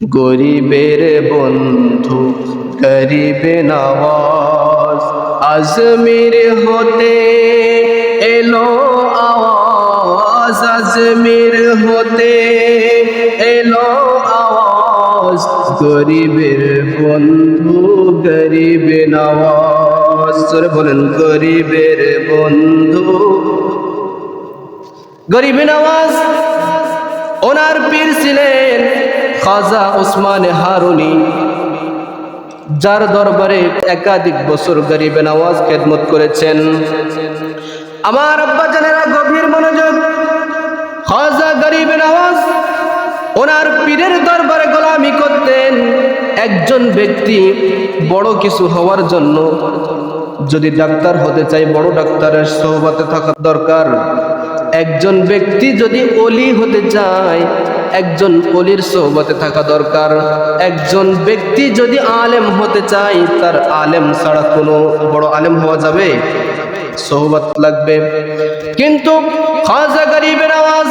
গরিবের বন্ধু, গরিবে নওয়াজ আজমির হতে এলো আওয়াজ, আজমির হতে এলো আওয়াজ। গরিবের বন্ধু, গরিবে নওয়াজ জোরে বলেন, গরিবের বন্ধু। গরিবে নওয়াজ ওনার পীর ছিলেন খাজা ওসমান হারুনি, যার দরবারে একাধিক বছর গরিবে নওয়াজ খেদমত করেছেন। আমার আব্বা জানেরা গভীর মনোযোগ, খাজা গরিবে নওয়াজ ওনার পীরের দরবারে গোলামি করতেন। একজন ব্যক্তি বড় কিছু হওয়ার জন্য যদি ডাক্তার হতে চাই বড় ডাক্তারের সহবাতে থাকা দরকার। একজন ব্যক্তি যদি অলি হতে চায় একজন অলির সোহবতে থাকা দরকার। একজন ব্যক্তি যদি আলেম হতে চায়, তার আলেম ছাড়া কোনো বড় আলেম হওয়া যাবে? সোহবত লাগবে। কিন্তু খাজা গরিবের আওয়াজ,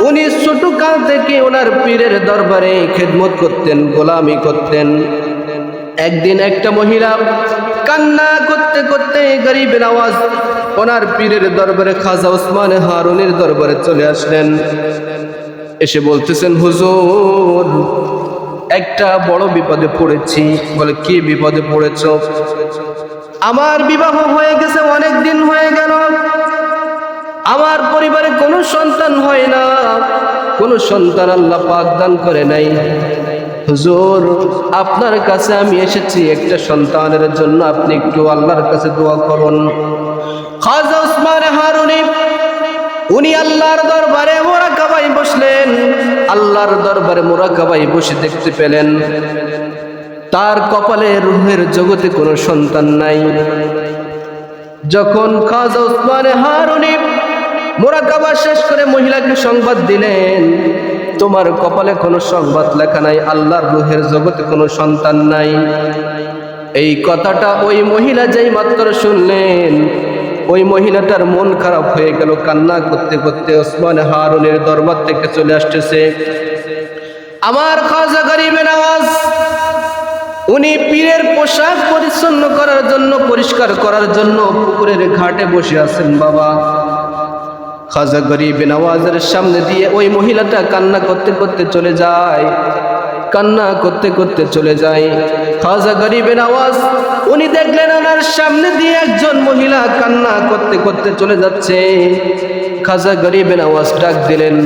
উনি ছোট কাল থেকে ওনার পীরের দরবারে খেদমত করতেন, গোলামি করতেন। একদিন একটা মহিলা কান্না করতে করতে গরিবের আওয়াজ, ওনার পীরের দরবারে খাজা ওসমান হারুনের দরবারে চলে আসলেন। এসে বলতেছেন, হুজুর, একটা বড় বিপদে পড়েছি। বলে, কি বিপদে পড়েছ? আমার বিবাহ হয়ে গেছে, অনেক দিন হয়ে গেল। আমার পরিবারে কোনো সন্তান হয় না। কোনো সন্তান আল্লাহ পাক দান করে নাই। হুজুর, আপনার কাছে আমি এসেছি একটা সন্তানের জন্য। আপনি একটু আল্লাহর কাছে দোয়া করুন। খাজা উসমান হারুনি, উনি আল্লাহর আল্লাহর দরবারে মোরাকাবাই বসে দেখতে পেলেন। তার কপালে রুহের জগতে কোনো সন্তান নাই। যখন খাজা উসমান হারুনি মোরাকাবা শেষ করে মহিলাকে সংবাদ দিলেন, তোমার কপালে কোনো সংবাদ লেখা নাই, আল্লাহর রুহের জগতে কোনো সন্তান নাই। এই কথাটা ওই মহিলা যেই মাত্র শুনলেন ওই মহিলাটার মন খারাপ হয়ে গেল, কান্না করতে করতে ওসমান হারুনের দরবার থেকে চলে আসতেছে। আমার খাজা গরিবের আওয়াজ, উনি পীরের পোশাক পরিচ্ছন্ন করার জন্য, পরিষ্কার করার জন্য পুকুরের ঘাটে বসে আছেন বাবা। খাজা গরিব নওয়াজের সামনে দিয়ে ওই মহিলাটা কান্না করতে করতে চলে যায়। কান্না করতে করতে চলে যায়। খাজা গরিবের আওয়াজ, উনি দেখলেন ওনার সামনে দিয়ে একজন মহিলা কান্না করতে করতে চলে যাচ্ছে। খাজা গরিবের আওয়াজ ডাক দিলেন,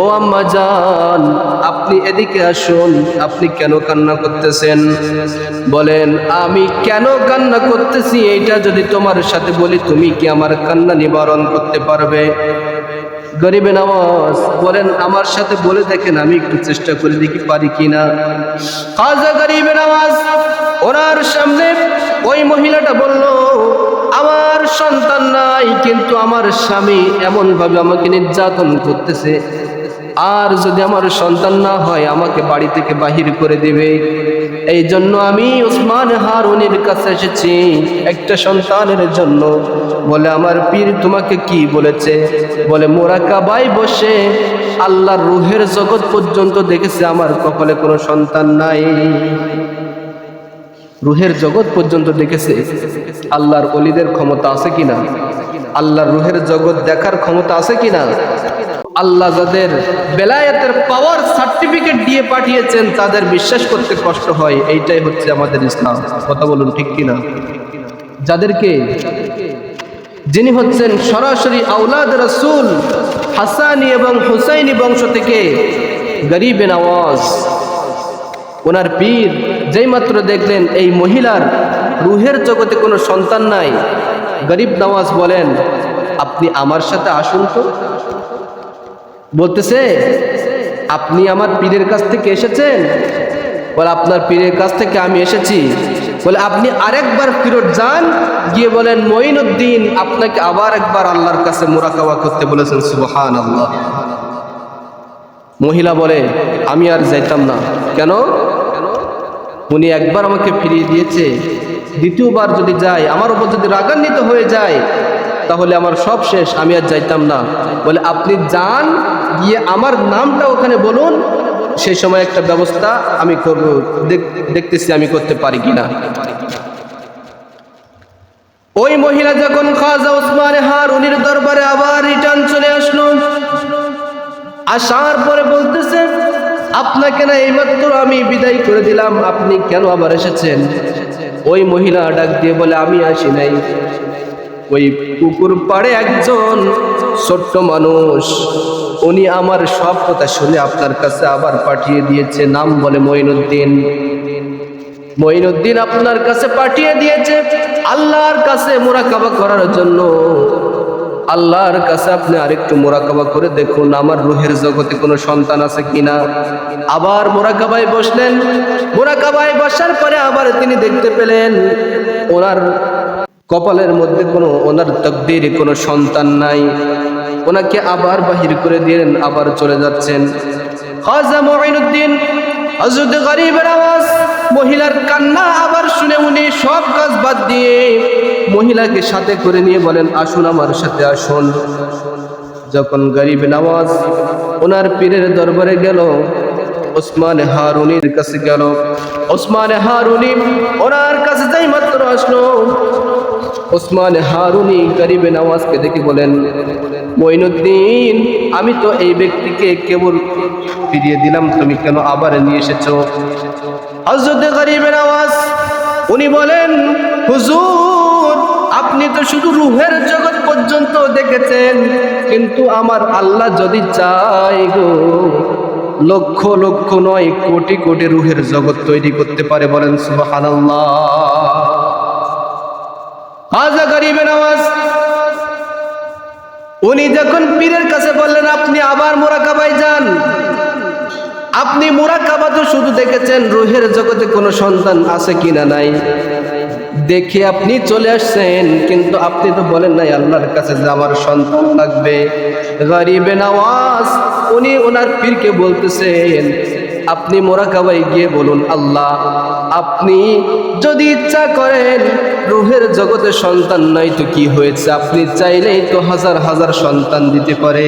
ও আম্মা যান আপনি এদিকে আসুন, আপনি কেন কান্না করতেছেন? বলেন, আমি কেন কান্না করতেছি, এইটা যদি তোমার সাথে বলি, তুমি কি আমার কান্না নিবারণ করতে পারবে? গরিবে নামাজ বলেন, আমার সাথে বলে দেখেন, আমি একটু চেষ্টা করে দেখি পারি কিনা। খাজা গরিবে নামাজ, ওনার সামনে ওই মহিলাটা বলল, আমার সন্তান নাই, কিন্তু আমার স্বামী এমনভাবে আমাকে নির্যাতন করতেছে। আর যদি আমার সন্তান না হয়, আমাকে বাড়ি থেকে বাহির করে দিবে। এই জন্য আমি ওসমান হারুনের কাছে এসেছি। একটা সন্তানের জন্য। বলে, আমার পীর তোমাকে কি বলেছে? বলে মোরাকাবাই বসে আল্লাহর রুহের জগৎ পর্যন্ত দেখেছে, আমার কপালে কোনো সন্তান নাই। রুহের জগৎ পর্যন্ত দেখেছে, আল্লাহর অলিদের ক্ষমতা আছে কিনা? আল্লাহর রুহের জগৎ দেখার ক্ষমতা আছে কিনা? আল্লাহ যাদের বেলায়েতের পাওয়ার সার্টিফিকেট দিয়ে পাঠিয়েছেন, তাদের বিশ্বাস করতে কষ্ট হয়। এইটাই হচ্ছে আমাদের ইসলাম। কথা বলুন ঠিক কিনা? যাদেরকে যিনি হচ্ছেন সরাসরি আউলাদ রসুল হাসানি এবং হুসাইনি বংশ থেকে গরিবে নওয়াজ ওনার পীর যেই মাত্র দেখলেন এই মহিলার রুহের জগতে কোনো সন্তান নাই, গরিব নওয়াজ বলেন, আপনি আমার সাথে আসুন তো। বলতেছে, আপনি আমার পীরের কাছ থেকে এসেছেন? বলে, আপনার পীরের কাছ থেকে আমি এসেছি। বলে, আপনি আরেকবার ফিরত যান, গিয়ে বলেন, মঈনুদ্দিন আপনাকে আবার একবার আল্লাহর কাছে মোরাকাবা করতে বলেছেন সুবহান আল্লাহ মহিলা বলে, আমি আর যাইতাম না। কেন? উনি একবার আমাকে ফিরিয়ে দিয়েছে। দ্বিতীয়বার যদি যাই আমার উপর যদি রাগান্বিত হয়ে যায় তাহলে আমার সব শেষ, আমি আর যাইতাম না। বলে, আপনি যান, গিয়ে আমার নামটা ওখানে বলুন সেই সময় একটা ব্যবস্থা আমি করব দেখতেছি আমি করতে পারি কিনা। ওই মহিলা যখন খাজা উসমান হারুনির দরবারে আবার রিটার্ন চলে আসলো, আসার পরে বলতেছে, আপনাকে না এইমাত্র আমি বিদায় করে দিলাম, আপনি কেন আবার এসেছেন? ওই মহিলা ডাক দিয়ে বলে, আমি আসি নাই। ওই পুকুর পাড়ে একজন ছোট্ট মানুষ। উনি আমার সব কথা শুনে আপনার কাছে আবার পাঠিয়ে দিয়েছে, নাম বলে মঈনুদ্দিন। মঈনুদ্দিন আপনার কাছে পাঠিয়ে দিয়েছে, আল্লাহর কাছে মোরাকাবা করার জন্য। আল্লাহর কাছে আপনি আরেকটু মোরাকাবা করে দেখুন, আমার রুহের জগতে কোনো সন্তান আছে কিনা? আবার মোরাকাবায় বসলেন। মোরাকাবায় বসার পরে আবার তিনি দেখতে পেলেন, ওনার কপালের মধ্যে কোনো ওনার তকদিরে, কোনো সন্তান নাই। ওনাকে আবার বাহির করে দিলেন আবার চলে যাচ্ছেন। খাজা মঈনুদ্দিন, হযরত গরিবের আওয়াজ, মহিলার কান্না আবার শুনে উনি সব কাজ বাদ দিয়ে মহিলাকে সাথে করে নিয়ে বলেন, আসুন আমার সাথে, আসুন। যখন গরিব নওয়াজ ওনার পীরের দরবারে গেল, ওসমান হারুনির কাছে গেল। ওসমান হারুনি ওনার কাছে যাই মাত্র আসলো ওসমান হারুনি গরিবে নওয়াজকে দেখে বলেন, মঈনুদ্দিন, আমি তো এই ব্যক্তিকে কেবল ফিরিয়ে দিলাম, তুমি কেন আবার নিয়ে এসেছ? হজরত গরিবের আওয়াজ উনি বলেন, হুজুর, আপনি তো শুধু রুহের জগৎ পর্যন্ত দেখেছেন, কিন্তু আমার আল্লাহ যদি চাই গো, লক্ষ লক্ষ নয় কোটি কোটি রুহের জগৎ তৈরি করতে পারে বলেন, সুবহানাল্লাহ। হাজা গরিবের আওয়াজ। উনি যখন পীরের কাছে বললেন, আপনি আবার মোরাকাবাই যান। আপনি মোরাকাবা তো শুধু দেখেছেন, রুহের জগতে কোনো সন্তান আছে কিনা নাই। দেখে আপনি চলে আসছেন, কিন্তু আপনি তো বলেন নাই, আল্লাহর কাছে যে আমার সন্তান লাগবে। গরিবে নওয়াজ উনি ওনার পীরকে বলতেছেন আপনি মোরাকাবাই গিয়ে বলুন, আল্লাহ, আপনি যদি ইচ্ছা করেন রুহের জগতে সন্তান নাই তো কি হয়েছে? আপনি চাইলেই তো হাজার হাজার সন্তান দিতে পারে।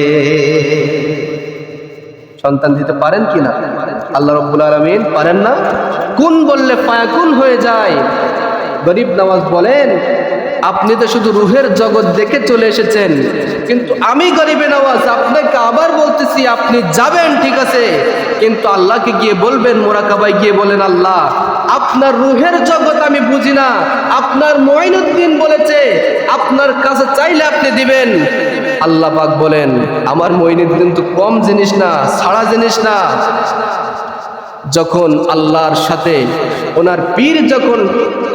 সন্তান দিতে পারেন কি না? আল্লাহ রব্বুল আলমিন পারেন না? কোন বললে পায়া কোন হয়ে যায়? গরিব নওয়াজ বলেন, আপনি তো শুধু রুহের জগৎ দেখে চলে এসেছেন, কিন্তু আমি গরিবে নওয়াজ আপনাকে আবার বলতেছি, আপনি যাবেন, ঠিক আছে? কিন্তু আল্লাহকে গিয়ে বলবেন মোরাকাবাই গিয়ে বলেন, আল্লাহ, আপনার রুহের জগৎ আমি বুঝি না। আপনার মঈনুদ্দিন বলেছে, আপনার কাছে চাইলে আপনি দিবেন। আল্লাহ পাক বলেন, আমার মঈনুদ্দিন তো কম জিনিস না ছাড়া জিনিস না। যখন আল্লাহর সাথে ওনার পীর যখন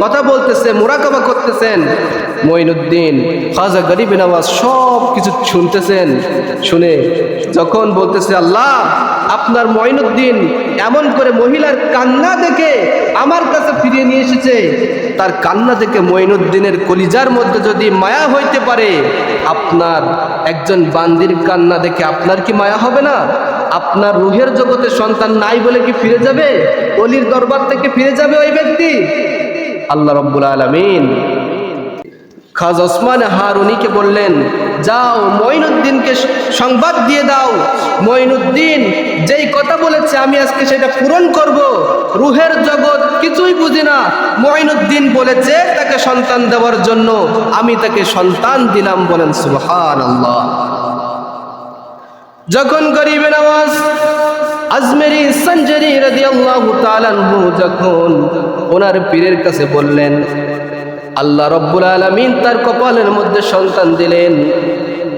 কথা বলতেছে, মোরাকাবা করতেছেন, মঈনুদ্দিন খাজা গরিব নওয়াজ সব কিছু শুনতেছেন, শুনে যখন বলতেছে, আল্লাহ, আপনার মঈনুদ্দিন এমন করে মহিলার কান্না দেখে আমার কাছে ফিরিয়ে নিয়ে এসেছে। তার কান্না দেখে মঈনুদ্দিনের কলিজার মধ্যে যদি মায়া হইতে পারে, আপনার একজন বান্দির কান্না দেখে আপনার কি মায়া হবে না? আপনার রুহের জগতে সন্তান নাই বলে কি ফিরে যাবে? অলির দরবার থেকে ফিরে যাবে ওই ব্যক্তি? আল্লাহ রব্বুল আলমিন। খাজ ওসমান হারুনিকে বললেন, যাও, মঈনুদ্দিনকে সংবাদ দিয়ে দাও। মঈনুদ্দিন, যেই কথা বলেছে, আমি আজকে সেটা পূরণ করব। রুহের জগৎ কিছুই বুঝি না। মঈনুদ্দিন বলেছে, তাকে সন্তান দেওয়ার জন্য আমি তাকে সন্তান দিলাম বলেন সুবহান আল্লাহ যখন গরিবের আওয়াজ, আজমেরি সঞ্জরি তাআলা আনহু যখন ওনার পীরের কাছে বললেন, আল্লাহ রব্বুল আলামিন তার কপালের মধ্যে সন্তান দিলেন।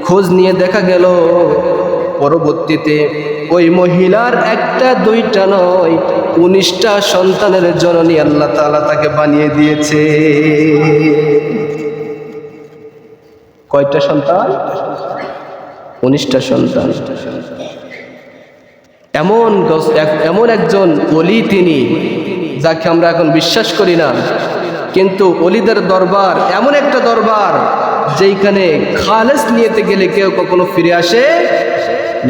খোঁজ নিয়ে দেখা গেল, পরবর্তীতে ওই মহিলার একটা, দুইটা নয়, উনিশটা সন্তানের জননী আল্লাহ তাআলা তাকে বানিয়ে দিয়েছে। কয়টা সন্তান? উনিশটা সন্তান। এমন এমন একজন অলি তিনি, যাকে আমরা এখন বিশ্বাস করি না। কিন্তু অলিদের দরবার এমন একটা দরবার, যেইখানে খালেস নিয়েতে গেলে কেউ কখনো ফিরে আসে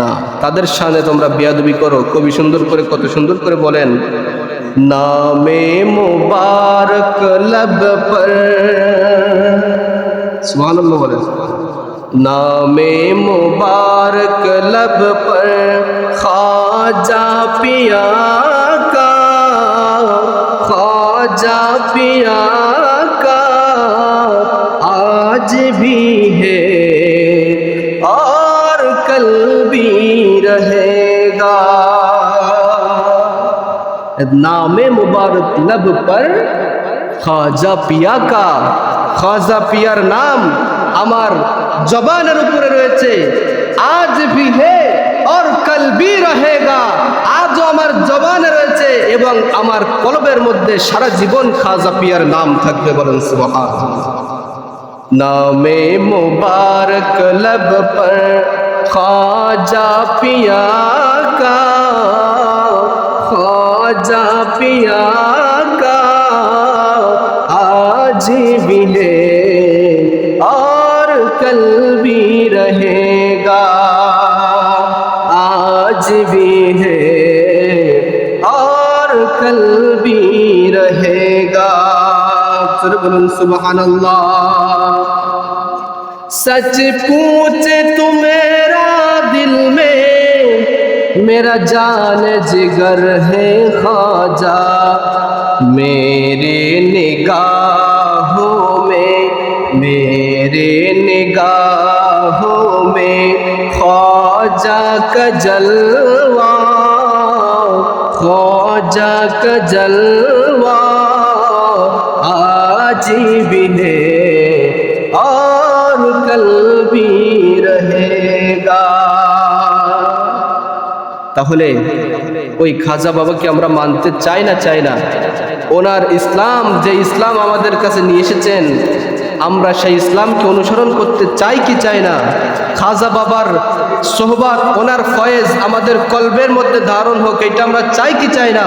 না। তাদের সামনে তোমরা বিয়াদবি করো, কবি সুন্দর করে, কত সুন্দর করে বলেন, নামে মুবারক লব পর সুবহানাল্লাহ বলেন। نام مبارک لب پر خواجہ پیا کا، خواجہ پیا کا آج بھی ہے اور کل بھی رہے گا۔ نام مبارک لب پر خواجہ پیا کا، خواجہ پیار نام، امر জবানের উপরে রয়েছে, আজ ভি হে আর কলবি রহেগা, আজও আমার জবানে রয়েছে এবং আমার কলবের মধ্যে সারা জীবন খাজা পিয়ার নাম থাকবে বলেন সুবহান নামে মুবারক লব পর খাজা পিয়া কা, খাজা পিয়া কা, আজ ভি হে कल भी रहेगा। आज भी है और कल भी रहेगा सुबहान सच पूछे तू मेरा दिल में, मेरा जान जिगर है ख्वाजा। मेरे निगाहों में, मेरे ख्वाजा का जलवा ख्वाजा का जलवा आज भी है और कल भी रहेगा তাহলে ওই খাজা বাবাকে আমরা মানতে চাই না চাই না ওনার ইসলাম যে ইসলাম আমাদের কাছে নিয়ে এসেছেন আমরা সেই ইসলামকে অনুসরণ করতে চাই কি চাই না? খাজা বাবার সোহবাত, ওনার ফয়েজ আমাদের কলবের মধ্যে ধারণ হোক, এটা আমরা চাই কি চাই না?